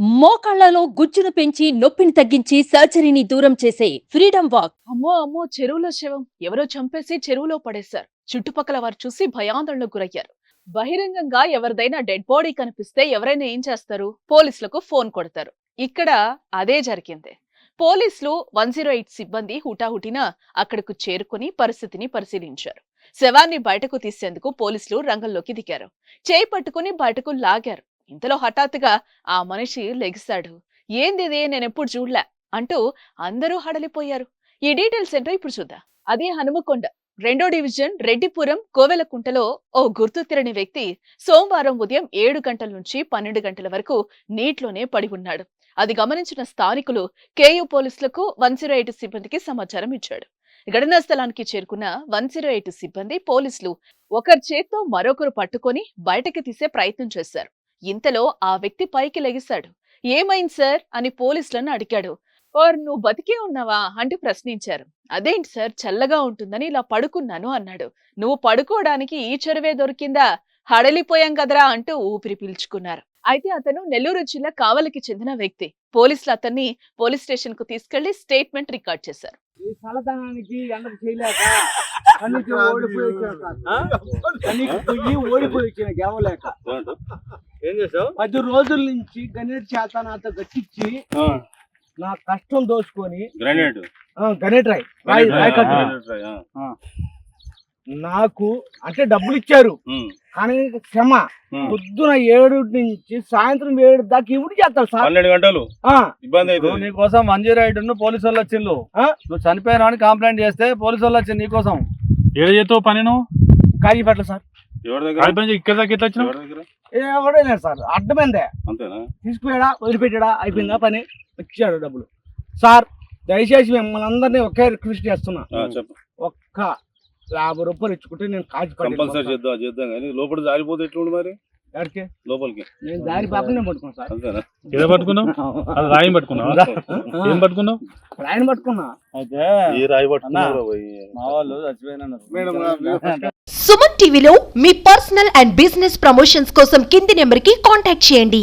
మోకాళ్ళలో గుజ్జును పెంచి నొప్పిని తగ్గించి సర్జరీని దూరం చేసే ఫ్రీడమ్ వాక్. అమ్మో అమ్మో చెరువులో శవం. ఎవరో చంపేసి చెరువులో పడేశారు. చుట్టుపక్కల వారు చూసి భయాందోళనకు గురయ్యారు. బహిరంగంగా ఎవరిదైనా డెడ్ బాడీ కనిపిస్తే ఎవరైనా ఏం చేస్తారు? పోలీసులకు ఫోన్ కొడతారు. ఇక్కడ అదే జరిగింది. పోలీసులు వన్ జీరో ఎయిట్ సిబ్బంది హుటాహుటిన అక్కడకు చేరుకుని పరిస్థితిని పరిశీలించారు. శవాన్ని బయటకు తీసేందుకు పోలీసులు రంగంలోకి దిగారు. చేయి పట్టుకుని బయటకు లాగారు. ఇంతలో హఠాత్తుగా ఆ మనిషి లెగిశాడు ఏందిదే? నేనెప్పుడు చూడలే అంటూ అందరూ హడలిపోయారు. ఈ డీటెయిల్స్ ఏంటో ఇప్పుడు చూద్దాం. అదే హనుమకొండ రెండో డివిజన్ రెడ్డిపురం కోవెలకుంటలో ఓ గుర్తు తిరని వ్యక్తి సోమవారం ఉదయం ఏడు గంటల నుంచి పన్నెండు గంటల వరకు నీటిలోనే పడి ఉన్నాడు. అది గమనించిన స్థానికులు కేయూ పోలీసులకు వన్ జీరో ఎయిట్ సిబ్బందికి సమాచారం ఇచ్చాడు. ఘటనా స్థలానికి చేరుకున్న వన్ జీరో ఎయిట్ సిబ్బంది పోలీసులు ఒకరి చేత్తో మరొకరు పట్టుకొని బయటకి తీసే ప్రయత్నం చేశారు. ఇంతలో ఆ వ్యక్తి పైకి లెగిశాడు. ఏమైంది సార్? అని పోలీసులను అడిగాడు. ఓర్ నువ్వు బతికే ఉన్నావా? అంటూ ప్రశ్నించారు. అదేంటి సార్? చల్లగా ఉంటుందని ఇలా పడుకున్నాను అన్నాడు. నువ్వు పడుకోవడానికి ఈ చెరువే దొరికిందా? హడలిపోయాం కదరా అంటూ ఊపిరి పీల్చుకున్నారు. అయితే అతను నెల్లూరు జిల్లా కావలికి చెందిన వ్యక్తి. పోలీసులు అతన్ని పోలీస్ స్టేషన్కు తీసుకెళ్ళి స్టేట్మెంట్ రికార్డ్ చేశారు. ఓడిపోయి ఓడిపోయి ఏం చేసావు? పది రోజుల నుంచి గణేట్ చేత నాతో గట్టించి నా కష్టం దోచుకొని గ్రానైట్ ఆ, గణేట్ రాయ్ రాయ్ నాకు అంటే డబ్బులు ఇచ్చారు కానీ క్షమ. పొద్దున ఏడు నుంచి సాయంత్రం ఏడు దాకా ఇవి చేస్తారు సార్? పన్నెండు గంటలు? ఆ, ఇబ్బంది అవుతుంది నీకోసం మంజీ రైడ్ పోలీసు వాళ్ళు వచ్చిండు ఆ? నువ్వు చనిపోయినా అని కంప్లైంట్ చేస్తే పోలీసు వాళ్ళు వచ్చింది నీకోసం ఏడ చేస్తావు పని నువ్వు? కాజీపేటలో సార్. ఎవరి దగ్గర? ఇక్కడ దాకా ఎట్లా దగ్గర? ఎవడే లేదు సార్. అడ్డమైందే అంతేనా? తీసుకుపోయాడా? వదిలిపెట్టాడా? అయిపోయిందా పని? ఇచ్చాడు డబ్బులు. సార్ దయచేసి మిమ్మల్ని అందరినీ ఒకే రిక్వెస్ట్ చేస్తున్నా. ఒక్క యాభై రూపాయలు ఇచ్చుకుంటే నేను కాజు కంపల్సరీ చేద్దాం చేద్దాం. కానీ లోపల జారిపోతే ఎట్లుండి మరి? లోపలికి. నేను దారి పాపనే పట్టుకున్నా సార్. అంతేనా? ఏదో పట్టుకున్నావు? అది రాయం పట్టుకున్నావు? ఏం పట్టుకున్నావు? రాయని పట్టుకున్నా. అయితే ఏ రాయి? మా వాళ్ళు సుమన్ టీవీలో మీ పర్సనల్ అండ్ బిజినెస్ ప్రమోషన్స్ కోసం కింది నెంబర్కి కాంటాక్ట్ చేయండి.